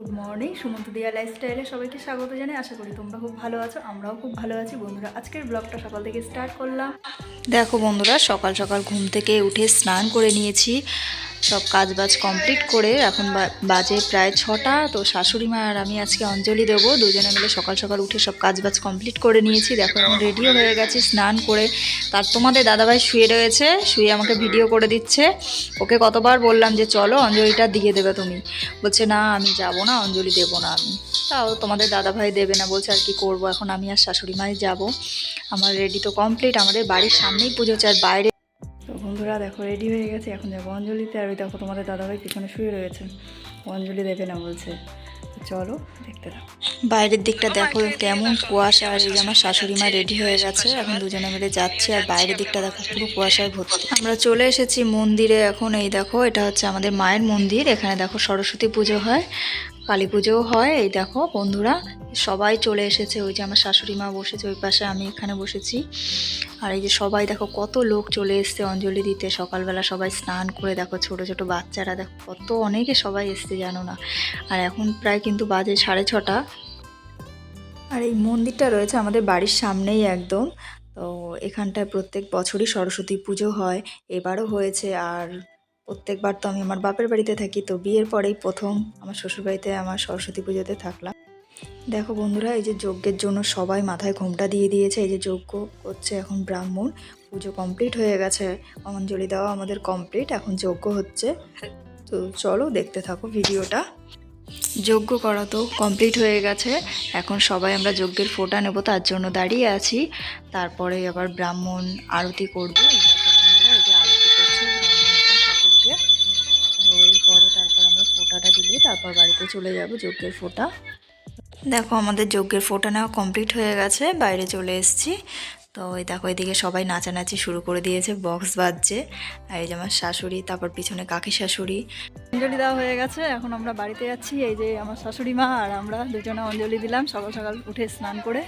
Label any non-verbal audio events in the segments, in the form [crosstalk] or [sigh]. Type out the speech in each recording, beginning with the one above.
Good morning Sumanta দিয়া লাইফস্টাইলে সবাইকে স্বাগত জানাই। আশা করি তোমরা খুব ভালো আছো, আমরাও খুব ভালো আছি। বন্ধুরা, আজকের ব্লগটা সকাল থেকে স্টার্ট করলাম। দেখো বন্ধুরা, সকাল সকাল ঘুম থেকে উঠে স্নান করে নিয়েছি। সব কাজ বাজ কমপ্লিট করে এখন বাজে প্রায় ছটা, তো শাশুড়ি মা আর আমি আজকে অঞ্জলি দেবো। দুজনে মিলে সকাল সকাল উঠে সব কাজ বাজ কমপ্লিট করে নিয়েছি। দেখো, এখন রেডিও হয়ে গেছি স্নান করে। তার তোমাদের দাদাভাই শুয়ে রয়েছে, শুয়ে আমাকে ভিডিও করে দিচ্ছে। ওকে কতবার বললাম যে, চলো অঞ্জলিটা দিয়ে দেবে তুমি। বলছে, না, আমি যাব না, অঞ্জলি দেবো না আমি। তাও তোমাদের দাদাভাই দেবে না, বলছে, আর কি করব? এখন আমি আর শাশুড়ি মাই যাব। আমার রেডি তো কমপ্লিট আমাদের বাড়ির সামনেই পুজো হচ্ছে আর বাইরে বন্ধুরা দেখো রেডি হয়ে গেছে। এখন যাব অঞ্জলিতে। আর ওই দেখো তোমাদের দাদাভাই পিছনে শুয়ে রয়েছে। অঞ্জলি দেবে না বলছে। চলো দেখতে থাকো। বাইরের দিকটা দেখো কেমন কুয়াশা। আর আমার শাশুড়ি মা রেডি হয়ে গেছে। এখন দুজনে মিলে যাচ্ছে। আর বাইরের দিকটা দেখো পুরো কুয়াশায় ভর্তি। আমরা চলে এসেছি মন্দিরে এখন এই দেখো এটা হচ্ছে আমাদের মায়ের মন্দির। এখানে দেখো সরস্বতী পুজো হয় কালী পুজোও হয়। এই দেখো বন্ধুরা সবাই চলে এসেছে, ওই যে আমার শাশুড়ি মা বসেছে, ওই পাশে আমি এখানে বসেছি। আর এই যে সবাই দেখো কত লোক চলে এসছে অঞ্জলি দিতে, সকালবেলা সবাই স্নান করে দেখো ছোট ছোট বাচ্চারা দেখো কত অনেকে সবাই এসছে জানো না। আর এখন প্রায় কিন্তু বাজে সাড়ে ছটা। আর এই মন্দিরটা রয়েছে আমাদের বাড়ির সামনেই একদম। তো এখানটায় প্রত্যেক বছরই সরস্বতী পুজো হয়, এবারও হয়েছে। আর প্রত্যেকবার তো আমি আমার বাপের বাড়িতে থাকি, তো বিয়ের পরেই প্রথম আমার শ্বশুরবাড়িতে আমার সরস্বতী পুজোতে থাকলাম। দেখো বন্ধুরা, এই যে যজ্ঞের জন্য সবাই মাথায় ঘোমটা দিয়ে দিয়েছে। এই যে যজ্ঞ করছে এখন ব্রাহ্মণ। পুজো কমপ্লিট হয়ে গেছে। অঞ্জলি দেওয়া আমাদের কমপ্লিট এখন যজ্ঞ হচ্ছে। তো চলো দেখতে থাকো ভিডিওটা। যজ্ঞ করা তো কমপ্লিট হয়ে গেছে। এখন সবাই আমরা যজ্ঞের ফোঁটা নেব, তার জন্য দাঁড়িয়ে আছি। তারপরে আবার ব্রাহ্মণ আরতি করবে। ঠাকুরকে। এরপরে তারপর আমরা ফোঁটাটা দিলে তারপর বাড়িতে চলে যাব যজ্ঞের ফোঁটা। দেখো, আমাদের যজ্ঞের ফোঁটা নেওয়া কমপ্লিট হয়ে গেছে, বাইরে চলে এসেছি। তো এই দেখো, এদিকে সবাই নাচানাচি শুরু করে দিয়েছে বক্স বাজছে। আর এই যে আমার শাশুড়ি, তারপর পিছনে কাকি শাশুড়ি। অঞ্জলি দেওয়া হয়ে গেছে, এখন আমরা বাড়িতে যাচ্ছি। এই যে আমার শাশুড়ি মা আর আমরা দুজনে অঞ্জলি দিলাম, সকাল সকাল উঠে স্নান করে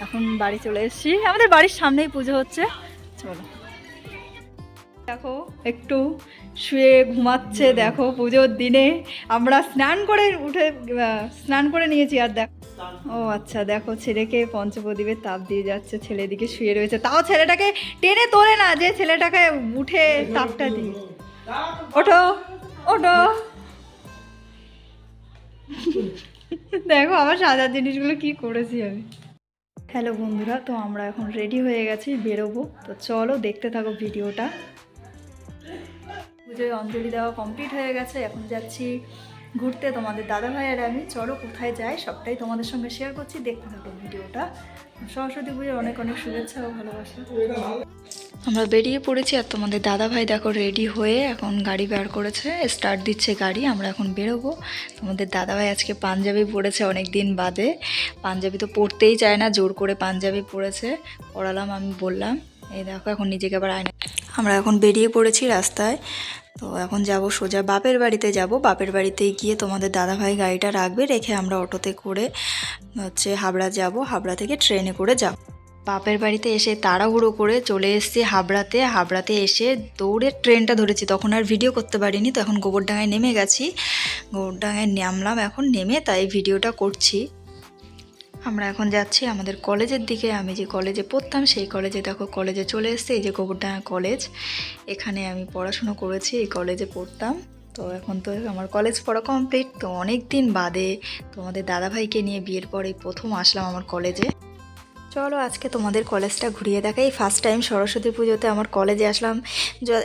এখন বাড়ি চলে এসেছি। আমাদের বাড়ির সামনেই পুজো হচ্ছে। চলো। দেখো, একটু শুয়ে ঘুমাচ্ছে, দেখো পুজোর দিনে। আমরা স্নান করে উঠে স্নান করে নিয়েছি আর দেখো ও আচ্ছা দেখো ছেলেকে পঞ্চপ্রদীপের তাপ দিয়ে যাচ্ছে ছেলে দিকে শুয়ে রয়েছে। তাও ছেলেটাকে টেনে তোলে না যে ছেলেটাকে উঠে তাপটা দিয়ে। ওঠো ওঠো। দেখো আমার সাজার জিনিসগুলো কি করেছি আমি। হ্যালো বন্ধুরা তো আমরা এখন রেডি হয়ে গেছি বেরোবো। তো চলো দেখতে থাকো ভিডিওটা। পুজোয় অঞ্জলি দেওয়া কমপ্লিট হয়ে গেছে এখন যাচ্ছি ঘুরতে তোমাদের দাদা ভাই আর আমি, চলো কোথায় যাই, সবটাই তোমাদের সঙ্গে শেয়ার করছি, দেখতে থাকো ভিডিওটা। সরস্বতী পুজোর অনেক অনেক শুভেচ্ছা ও ভালোবাসা। আমরা বেরিয়ে পড়েছি আর তোমাদের দাদা ভাই দেখো রেডি হয়ে এখন গাড়ি বের করেছে স্টার্ট দিচ্ছে গাড়ি, আমরা এখন বেরোবো। তোমাদের দাদা ভাই আজকে পাঞ্জাবি পরেছে অনেক দিন বাদে। পাঞ্জাবি তো পরতেই চায় না, জোর করে পাঞ্জাবি পরেছে। পড়ালাম আমি বললাম, এই দেখো, এখন নিজেকে আবার আয়না আমরা এখন বেরিয়ে পড়েছি রাস্তায়। তো এখন যাব সোজা বাপের বাড়িতে যাব। বাপের বাড়িতে গিয়ে তোমাদের দাদা ভাই গাড়িটা রাখবে, রেখে আমরা অটোতে করে হচ্ছে হাবড়া যাব। হাবড়া থেকে ট্রেনে করে যাব। বাপের বাড়িতে এসে তাড়াহুড়ো করে চলে এসেছি হাবড়াতে। হাবড়াতে এসে দৌড়ে ট্রেনটা ধরেছি। তখন আর ভিডিও করতে পারিনি, তো এখন গোবরডাঙায় নেমে গেছি। গোবরডাঙ্গায় নামলাম, এখন নেমে তাই ভিডিওটা করছি। আমরা এখন যাচ্ছি আমাদের কলেজের দিকে। আমি যে কলেজে পড়তাম, সেই কলেজে দেখো, কলেজে চলে এসেছি। এই যে গোবরডাঙ্গা কলেজ, এখানে আমি পড়াশুনো করেছি, এই কলেজে পড়তাম। তো এখন তো আমার কলেজ পড়া কমপ্লিট তো অনেক দিন বাদে তোমাদের দাদাভাইকে নিয়ে বিয়ের পরে প্রথম আসলাম আমার কলেজে। চলো আজকে তোমাদের কলেজটা ঘুরিয়ে দেখাই। ফার্স্ট টাইম সরস্বতী পুজোতে আমার কলেজে আসলাম।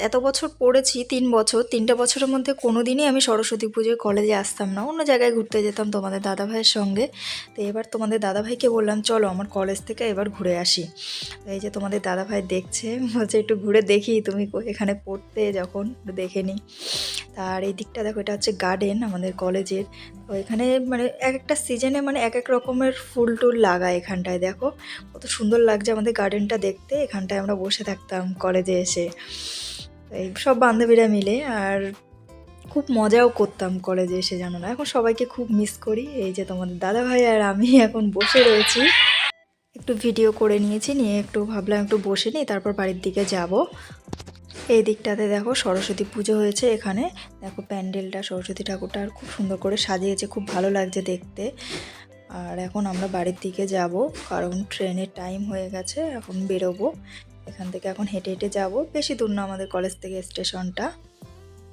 এত বছর পড়েছি, তিন বছর, তিনটে বছরের মধ্যে কোনো দিনই আমি সরস্বতী পুজোয় কলেজে আসতাম না। অন্য জায়গায় ঘুরতে যেতাম তোমাদের দাদাভাইয়ের সঙ্গে। তো এবার তোমাদের দাদাভাইকে বললাম, চলো আমার কলেজ থেকে এবার ঘুরে আসি। এই যে তোমাদের দাদাভাই দেখছে, বলছে, একটু ঘুরে দেখি তুমি এখানে পড়তে যখন দেখে নিই তার এই দিকটা দেখো, এটা হচ্ছে গার্ডেন আমাদের কলেজের। তো এখানে মানে এক একটা সিজনে মানে এক এক রকমের ফুল টুল লাগায় এখানটায়, দেখো। কত সুন্দর লাগছে আমাদের গার্ডেনটা দেখতে। এখানটায় আমরা বসে থাকতাম কলেজে এসে। এই সব বান্ধবীরা মিলে আর খুব মজাও করতাম কলেজে এসে জানো না। এখন সবাইকে খুব মিস করি। এই যে তোমাদের দাদা ভাই আর আমি এখন বসে রয়েছি। একটু ভিডিও করে নিয়েছি, নিয়ে একটু ভাবলাম একটু বসে নিই, তারপর বাড়ির দিকে যাব। এই দিকটাতে দেখো সরস্বতী পুজো হয়েছে এখানে। দেখো প্যান্ডেলটা, সরস্বতী ঠাকুরটা আর খুব সুন্দর করে সাজিয়েছে, খুব ভালো লাগছে দেখতে। আর এখন আমরা বাড়ির দিকে যাব, কারণ ট্রেনের টাইম হয়ে গেছে, এখন বেরোবো। এখান থেকে এখন হেঁটে হেঁটে যাব, বেশি দূর না আমাদের কলেজ থেকে স্টেশনটা।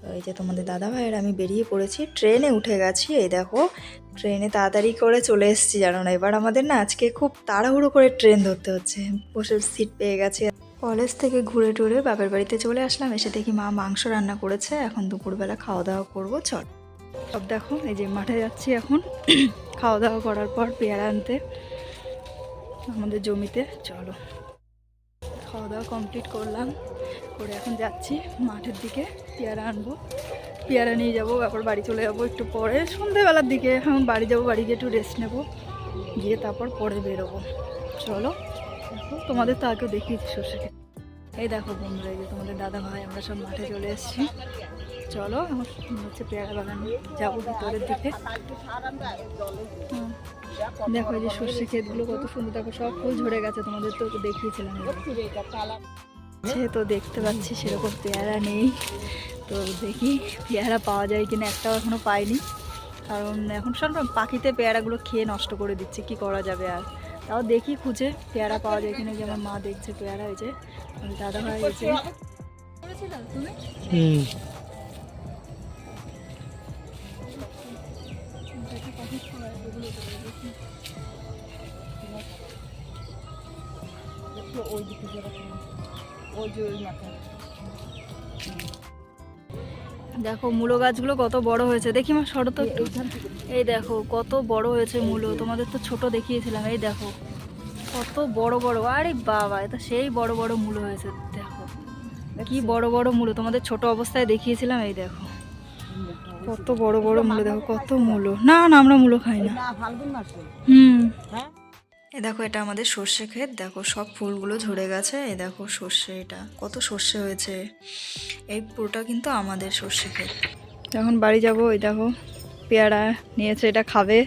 তো এই যে তোমাদের দাদা ভাইয়ের, আমি বেরিয়ে পড়েছি, ট্রেনে উঠে গেছি, এই দেখো ট্রেনে তাড়াতাড়ি করে চলে এসেছি, জানো না? এবার আমাদের না আজকে খুব তাড়াহুড়ো করে ট্রেন ধরতে হচ্ছে। বসে সিট পেয়ে গেছে। কলেজ থেকে ঘুরে টুরে বাপের বাড়িতে চলে আসলাম। এসে দেখি মা মাংস রান্না করেছে। এখন দুপুরবেলা খাওয়া দাওয়া করব। চল। সব দেখো, এই যে মাঠে যাচ্ছি এখন। [clears throat] খাওয়া দাওয়া করার পর পেয়ারা আনতে আমাদের জমিতে। চলো। খাওয়া দাওয়া কমপ্লিট করলাম। করে এখন যাচ্ছি মাঠের দিকে পেয়ারা আনব। পেয়ারা নিয়ে যাব তারপর বাড়ি চলে যাব একটু পরে। সন্ধ্যেবেলার দিকে এখন বাড়ি যাব, বাড়ি গিয়ে একটু রেস্ট নেব। গিয়ে তারপর পরে বেরোবো। চলো। দেখো, তোমাদের তো আগেও দেখিয়েছি সর্ষে। এই দেখো বন্ধুরা, এই যে তোমাদের দাদা ভাই আমরা সব মাঠে চলে এসেছি। চলো আমার হচ্ছে পেয়ারা বাগান যাব ভিতরের দিকে। দেখো এই যে সর্ষে ক্ষেতগুলো কত সুন্দর, দেখো সব ফুল ঝরে গেছে, তোমাদের তো দেখিয়েছিলাম। সে তো দেখতে পাচ্ছি, সেরকম পেয়ারা নেই। তো দেখি পেয়ারা পাওয়া যায় কিনা, একটাও এখনও পাইনি। কারণ এখন সব পাখিতে পেয়ারাগুলো খেয়ে নষ্ট করে দিচ্ছে, কি করা যাবে আর? তাও দেখি খুঁজে পেয়ারা পাওয়া যায় কিনা যে আমার মা দেখছে পেয়ারা হয়েছে দাদা ভাই হয়েছে দেখো মূলো গাছগুলো কত বড় হয়েছে। দেখি মা তো একটু। এই দেখো, কত বড় হয়েছে মূলো তোমাদের তো ছোট দেখিয়েছিলাম, এই দেখো। কত বড় বড়, আরে বাবা, এটা সেই বড় বড় মূলো হয়েছে, দেখো। কি বড় বড় মূলো তোমাদের ছোট অবস্থায় দেখিয়েছিলাম, এই দেখো। কত বড় বড় মূলো দেখো, কত মূলো না না, আমরা মূলো খাই না। হুম। এ দেখো, এটা আমাদের সর্ষে ক্ষেত। দেখো, সব ফুলগুলো ঝরে গেছে। এ দেখো, সর্ষে এটা। কত সর্ষে হয়েছে। এই পুরোটা কিন্তু আমাদের সর্ষে ক্ষেত। এখন বাড়ি যাব, এই দেখো। পেয়ারা নিয়েছে, এটা খাবে।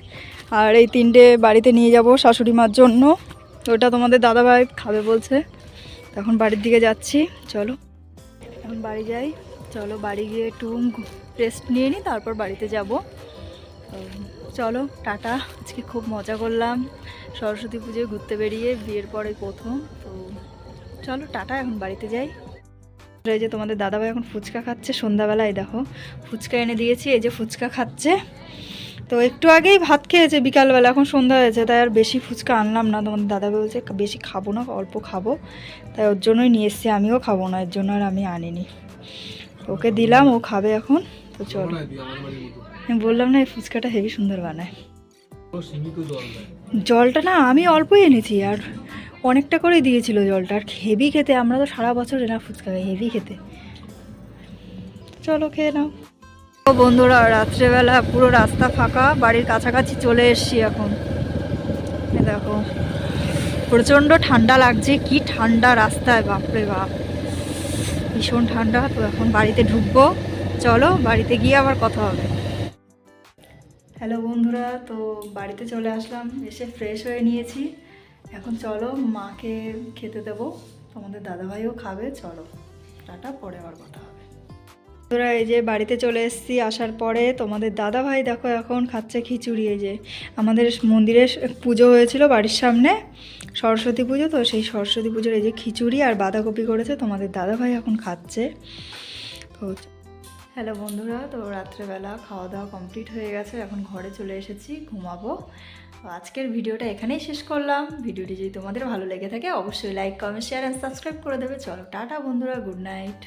আর এই তিনটে বাড়িতে নিয়ে যাব শাশুড়ি মার জন্য। ওটা তোমাদের দাদাভাই খাবে বলছে। এখন বাড়ির দিকে যাচ্ছি, চলো। এখন বাড়ি যাই, চলো বাড়ি গিয়ে একটু রেস্ট নিয়ে নিই তারপর বাড়িতে যাব। চলো, টাটা। আজকে খুব মজা করলাম। সরস্বতী পুজোয় ঘুরতে বেরিয়ে, বিয়ের পরে প্রথম, তো চলো, টাটা। এখন বাড়িতে যাই। এই যে তোমাদের দাদাভাই এখন ফুচকা খাচ্ছে সন্ধ্যাবেলায় দেখো। ফুচকা এনে দিয়েছি এই যে ফুচকা খাচ্ছে। তো একটু আগেই ভাত খেয়েছে বিকালবেলা এখন সন্ধ্যা হয়েছে তাই আর বেশি ফুচকা আনলাম না। তোমাদের দাদাভাই বলছে বেশি খাব না অল্প খাব। তাই ওর জন্যই নিয়ে এসছি আমিও খাব না এর জন্য আর আমি আনিনি। ওকে দিলাম ও খাবে এখন। তো চলো। আমি বললাম না এই ফুচকাটা হেভি সুন্দর বানায়। জলটা না আমি অল্পই এনেছি আর অনেকটা করে দিয়েছিল জলটা। আর হেভি খেতে, আমরা তো সারা বছর এনা ফুচকা খাই, হেভি খেতে। চলো খেয়ে নাও। বন্ধুরা, রাত্রেবেলা পুরো রাস্তা ফাঁকা, বাড়ির কাছাকাছি চলে এসছি এখন। দেখো, প্রচণ্ড ঠান্ডা লাগছে, কি ঠান্ডা রাস্তায়, বাপরে বাপ। ভীষণ ঠান্ডা, তো এখন বাড়িতে ঢুকবো। চলো, বাড়িতে গিয়ে আবার কথা হবে। হ্যালো বন্ধুরা, তো বাড়িতে চলে আসলাম, এসে ফ্রেশ হয়ে নিয়েছি। এখন চলো মাকে খেতে দেবো। তোমাদের দাদাভাইও খাবে, চলো। টাটা, পরে আবার কথা হবে। তোরা এই যে বাড়িতে চলে এসেছি, আসার পরে তোমাদের দাদাভাই দেখো এখন খাচ্ছে খিচুড়ি, এই যে আমাদের মন্দিরে পুজো হয়েছিল বাড়ির সামনে, সরস্বতী পুজো, তো সেই সরস্বতী পুজোর এই যে খিচুড়ি আর বাঁধাকপি করেছে, তোমাদের দাদাভাই এখন খাচ্ছে। তো হ্যালো বন্ধুরা, তো রাত্রেবেলা খাওয়া দাওয়া কমপ্লিট হয়ে গেছে, এখন ঘরে চলে এসেছি, ঘুমাবো। আজকের ভিডিওটা এখানেই শেষ করলাম। ভিডিওটি যদি তোমাদের ভালো লেগে থাকে, অবশ্যই like comment share and subscribe করে দেবে। চলো, টাটা বন্ধুরা গুড নাইট